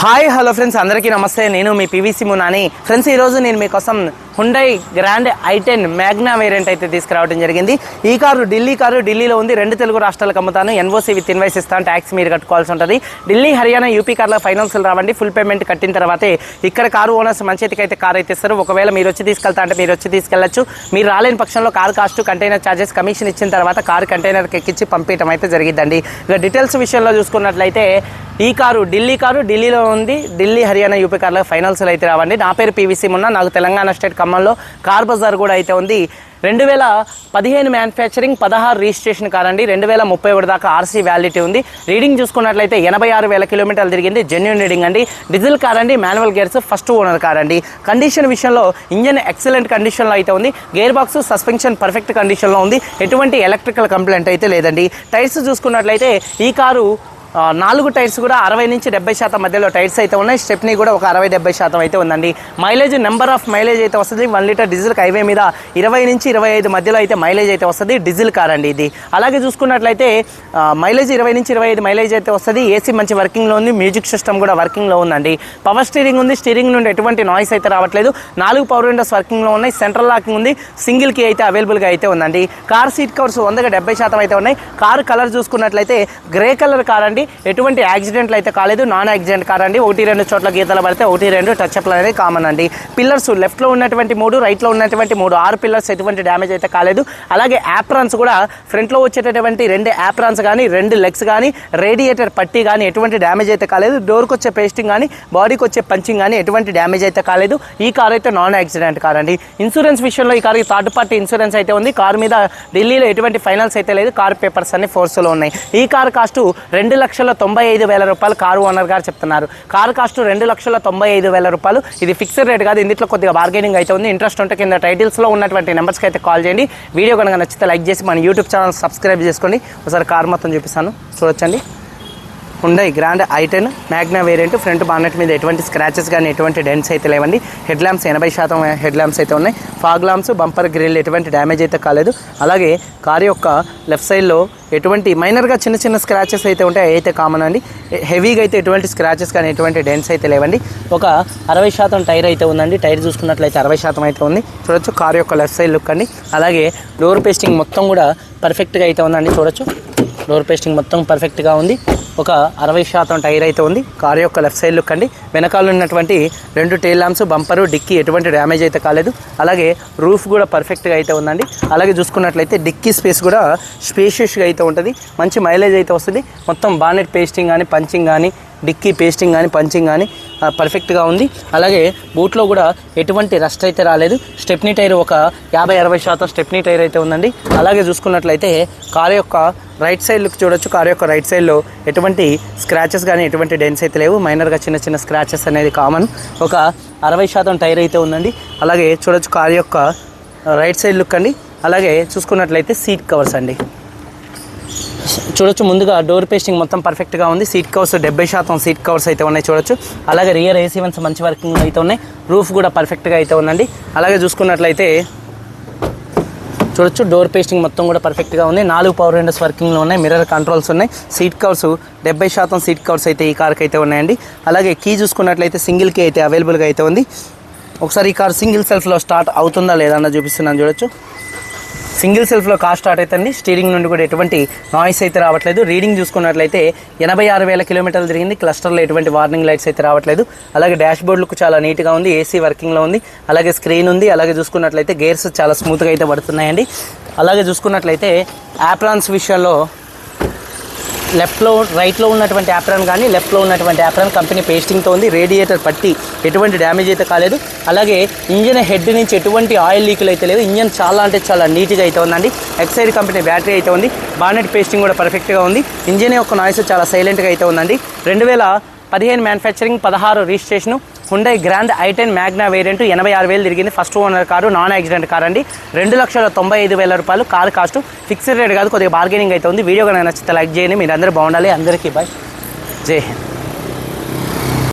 Hi hello friends అందరికీ నమస్తే. నేను మీ పివిసి మునాని. ఫ్రెండ్స్ ఈరోజు నేను మీకోసం Hyundai grand I ten magna variant అయితే తీసుకురావడం జరిగింది. ఈ కారు ఢిల్లీ కారు ఢిల్లీలో ఉంది. రెండు తెలుగు రాష్ట్రాలకు అమ్ముతాను. ఎన్ఓసీ విత్ ఇన్వైస్ ఇస్తాను. ట్యాక్స్ మీరు కట్టుకోవాల్సి ఉంటుంది. ఢిల్లీ హర్యానా యూపీ కార్లో ఫైనాన్షియల్ రావండి. ఫుల్ పేమెంట్ కట్టిన తర్వాతే ఇక్కడ కారు ఓనర్స్ మంచి అయితే కార్ అయితే ఇస్తారు. ఒకవేళ మీరు వచ్చి తీసుకెళ్తా అంటే మీరు వచ్చి తీసుకెళ్ళొచ్చు మీరు రాలేని పక్షంలో car cost container charges commission ఇచ్చిన తర్వాత కారు కంటైనర్కి ఎక్కించి పంపించడం అయితే జరిగిద్దండి. ఇక డీటెయిల్స్ విషయంలో చూసుకున్నట్లయితే ఈ కారు ఢిల్లీ కారు ఢిల్లీలో ఉంది. ఢిల్లీ హర్యానా యూపీ కార్లో ఫైనల్స్లో అయితే రావండి. నా పేరు పీవీసీ ఉన్న నాకు తెలంగాణ స్టేట్ ఖమ్మంలో కార్ బజార్ కూడా అయితే ఉంది. రెండు వేల పదిహేను మ్యానుఫ్యాక్చరింగ్ పదహారు రిజిస్ట్రేషన్ కాదండి. రెండు వేల ముప్పై ఒకటి దాకా ఆర్సీ వ్యాలిటీ ఉంది. రీడింగ్ చూసుకున్నట్లయితే ఎనభై ఆరు వేల కిలోమీటర్లు తిరిగింది. జెన్యున్ రీడింగ్ అండి. డీజిల్ కార్ అండి. Manual gears first owner car అండి. కండిషన్ విషయంలో ఇంజన్ ఎక్సలెంట్ కండిషన్లో అయితే ఉంది. గేర్ బాక్స్ సస్పెన్షన్ పర్ఫెక్ట్ కండిషన్లో ఉంది. ఎటువంటి ఎలక్ట్రికల్ కంప్లైంట్ అయితే లేదండి. టైర్స్ చూసుకున్నట్లయితే ఈ కారు నాలుగు టైర్స్ కూడా అరవై నుంచి డెబ్బై శాతం మధ్యలో టైర్స్ అయితే ఉన్నాయి. స్టెప్నీ కూడా ఒక అరవై డెబ్బై శాతం అయితే ఉందండి. మైలేజ్ నెంబర్ ఆఫ్ మైలేజ్ అయితే వస్తుంది. వన్ లీటర్ డీజిల్ హైవే మీద ఇరవై నుంచి ఇరవై ఐదు మధ్యలో అయితే మైలేజ్ అయితే వస్తుంది. డీజిల్ కార్ అండి ఇది. అలాగే చూసుకున్నట్లయితే మైలేజ్ ఇరవై నుంచి ఇరవై ఐదు మైలేజ్ అయితే వస్తుంది. ఏసీ మంచి వర్కింగ్లో ఉంది. మ్యూజిక్ సిస్టమ్ కూడా వర్కింగ్లో ఉందండి. పవర్ స్టీరింగ్ ఉంది. స్టీరింగ్ నుండి ఎటువంటి నాయిస్ అయితే రావట్లేదు. నాలుగు పవర్ విండోస్ వర్కింగ్లో ఉన్నాయి. సెంట్రల్ లాకింగ్ ఉంది. సింగిల్ కీ అయితే అవైలబుల్గా అయితే ఉందండి. కార్ సీట్ కవర్స్ వందగా డెబ్బై శాతం అయితే ఉన్నాయి. కార్ కలర్ చూసుకున్నట్లయితే గ్రే కలర్ కార్ అండి. ఎటువంటి యాక్సిడెంట్లు అయితే కాలేదు. నాన్ యాక్సిడెంట్ కార్ అండి. ఒకటి రెండు చోట్ల గీతలు పడితే ఒకటి రెండు టచ్ అప్లు అనేది కామన్ అండి. పిల్లర్స్ లెఫ్ట్లో ఉన్నటువంటి మూడు రైట్లో ఉన్నటువంటి మూడు ఆరు పిల్లర్స్ ఎటువంటి డ్యామేజ్ అయితే కాలేదు. అలాగే యాప్రాన్స్ కూడా ఫ్రంట్లో వచ్చేటటువంటి రెండు యాప్రాన్స్ కానీ రెండు లెగ్స్ కానీ రేడియేటర్ పట్టి కానీ ఎటువంటి డ్యామేజ్ అయితే కాలేదు. డోర్కి వచ్చే పేస్టింగ్ కానీ బాడీకి వచ్చే పంచింగ్ కానీ ఎటువంటి డ్యామేజ్ అయితే కాలేదు. ఈ కార్ అయితే నాన్ యాక్సిడెంట్ కార్ అండి. ఇన్సూరెన్స్ విషయంలో ఈ కార్కి థర్డ్ పార్టీ ఇన్సూరెన్స్ అయితే ఉంది. కార్ మీద ఢిల్లీలో ఎటువంటి ఫైనాన్స్ అయితే లేదు. కార్ పేపర్స్ అన్ని ఫోర్స్లో ఉన్నాయి. ఈ కార్ కాస్ట్ రెండు లక్షల లక్షల తొంభై ఐదు వేల రూపాయలు కారు ఓనర్ గారు చెప్తున్నారు. కారు కాస్ట్ రెండు లక్షల తొంభై ఐదు వేల రూపాయలు. ఇది ఫిక్స్డ్ రేట్ కాదు ఇందులో కొద్దిగా బార్గెనింగ్ అయితే ఉంది. ఇంట్రెస్ట్ ఉంటే కింద టైటిల్స్లో ఉన్నటువంటి నెంబర్స్కి అయితే కాల్ చేయండి. వీడియో కనుక నచ్చితే లైక్ చేసి మన యూట్యూబ్ ఛానల్ సబ్స్క్రైబ్ చేసుకోండి. ఒకసారి కార్ మొత్తం చూపిస్తాను. చూడొచ్చండి. Hyundai grand I ten magna variant front bonnet మీద ఎటువంటి స్క్రాచెస్ కానీ ఎటువంటి డెన్స్ అయితే లేవండి. హెడ్ ల్యాంప్స్ ఎనభై శాతం eh, హెడ్ ల్యాంప్స్ అయితే ఉన్నాయి. ఫాగ్ ల్యాంప్స్ బంపర్ గ్రిల్ ఎటువంటి డ్యామేజ్ అయితే కాలేదు. అలాగే కార్ యొక్క లెఫ్ట్ సైడ్లో ఎటువంటి మైనర్గా చిన్న చిన్న స్క్రాచెస్ అయితే ఉంటాయి అయితే కామన్ అండి. Eh, హెవీగా అయితే ఎటువంటి స్క్రాచెస్ కానీ ఎటువంటి డెన్స్ అయితే లేవండి. ఒక అరవై శాతం టైర్ అయితే ఉందండి. టైర్ చూసుకున్నట్లయితే అరవై శాతం అయితే ఉంది. చూడొచ్చు కార్ యొక్క లెఫ్ట్ సైడ్ లుక్ అండి. అలాగే డోర్ పేస్టింగ్ మొత్తం కూడా పర్ఫెక్ట్గా అయితే ఉందండి. చూడొచ్చు డోర్ పేస్టింగ్ మొత్తం పర్ఫెక్ట్గా ఉంది. ఒక అరవై శాతం టైర్ అయితే ఉంది. కారు యొక్క లెఫ్ట్ సైడ్ లుక్ అండి. వెనకాల ఉన్నటువంటి రెండు టైల్ ల్యాంప్స్ బంపరు డిక్కీ ఎటువంటి డ్యామేజ్ అయితే కాలేదు. అలాగే రూఫ్ కూడా పర్ఫెక్ట్గా అయితే ఉందండి. అలాగే చూసుకున్నట్లయితే డిక్కీ స్పేస్ కూడా స్పేషియస్గా అయితే ఉంటుంది. మంచి మైలేజ్ అయితే వస్తుంది. మొత్తం బానెట్ పేస్టింగ్ కానీ పంచింగ్ కానీ డిక్కీ పేస్టింగ్ కానీ పంచింగ్ కానీ పర్ఫెక్ట్గా ఉంది. అలాగే బూట్లో కూడా ఎటువంటి రస్ట్ అయితే రాలేదు. స్టెప్నీ టైర్ ఒక యాభై అరవై శాతం స్టెప్నీ టైర్ అయితే ఉందండి. అలాగే చూసుకున్నట్లయితే కారు యొక్క రైట్ సైడ్ లుక్ చూడొచ్చు. కారు యొక్క రైట్ సైడ్లో ఎటువంటి స్క్రాచెస్ కానీ ఎటువంటి డెన్స్ అయితే లేవు. మైనర్గా చిన్న చిన్న స్క్రాచెస్ అనేది కామన్. ఒక అరవై శాతం టైర్ అయితే ఉందండి. అలాగే చూడొచ్చు కారు యొక్క రైట్ సైడ్ లుక్ అండి. అలాగే చూసుకున్నట్లయితే సీట్ కవర్స్ అండి. చూడొచ్చు. ముందుగా డోర్ పేస్టింగ్ మొత్తం పర్ఫెక్ట్గా ఉంది. సీట్ కవర్స్ డెబ్బై శాతం సీట్ కవర్స్ అయితే ఉన్నాయి చూడొచ్చు. అలాగే రియర్ ఏసీ వన్స్ మంచి వర్కింగ్ అయితే ఉన్నాయి. రూఫ్ కూడా పర్ఫెక్ట్గా అయితే ఉందండి. అలాగే చూసుకున్నట్లయితే చూడొచ్చు డోర్ పేస్టింగ్ మొత్తం కూడా పర్ఫెక్ట్గా ఉంది. నాలుగు పవర్ విండోస్ వర్కింగ్లో ఉన్నాయి. మిర్రర్ కంట్రోల్స్ ఉన్నాయి. సీట్ కవర్స్ డెబ్బై శాతం సీట్ కవర్స్ అయితే ఈ కార్కి అయితే ఉన్నాయండి. అలాగే కీ చూసుకున్నట్లయితే సింగిల్ కీ అయితే అవైలబుల్గా అయితే ఉంది. ఒకసారి ఈ కార్ సింగిల్ సెల్ఫ్లో స్టార్ట్ అవుతుందా లేదా అన్న చూపిస్తున్నాను చూడొచ్చు. సింగిల్ సెల్ఫ్లో కార్ స్టార్ట్ అవుతుంది స్టీరింగ్ నుండి కూడా ఎటువంటి నాయిస్ అయితే రావట్లేదు. రీడింగ్ చూసుకున్నట్లయితే ఎనభై ఆరు వేల కిలోమీటర్లు తిరిగింది. క్లస్టర్లో ఎటువంటి వార్నింగ్ లైట్స్ అయితే రావట్లేదు. అలాగే డాష్ బోర్డ్ చాలా నీట్గా ఉంది. ఏసీ వర్కింగ్లో ఉంది. అలాగే స్క్రీన్ ఉంది. అలాగే చూసుకున్నట్లయితే గేర్స్ చాలా స్మూత్గా అయితే పడుతున్నాయండి. అలాగే చూసుకున్నట్లయితే యాప్రాన్స్ విషయంలో లెఫ్ట్లో రైట్లో ఉన్నటువంటి యాప్రాన్ కానీ లెఫ్ట్లో ఉన్నటువంటి యాప్రాన్ కంపెనీ పేస్టింగ్తో ఉంది. రేడియేటర్ పట్టి ఎటువంటి డ్యామేజ్ అయితే కాలేదు. అలాగే ఇంజన్ హెడ్ నుంచి ఎటువంటి ఆయిల్ లీకులు అయితే లేదు. ఇంజన్ చాలా అంటే చాలా నీట్గా అయితే ఉందండి. ఎక్సైడ్ కంపెనీ బ్యాటరీ అయితే ఉంది. బానెట్ పేస్టింగ్ కూడా పర్ఫెక్ట్గా ఉంది. ఇంజన్ యొక్క నాయిస్ చాలా సైలెంట్గా అయితే ఉందండి. రెండు వేల పదిహేను మ్యానుఫ్యాక్చరింగ్ పదహారు registration Hyundai grand I ten magna variant ఎనభై ఆరు వేలు తిరిగింది. First owner car non accident car అండి. రెండు లక్షల తొంభై ఐదు వేల రూపాయలు కార్ కాస్ట్ ఫిక్స్డ్ రేట్ కాదు కొద్దిగా బార్గెనింగ్ అయితే ఉంది. వీడియో కనుక నచ్చితే లైక్ చేయండి. మీరు అందరూ బాగుండాలి. అందరికీ బాయ్ జై హింద్.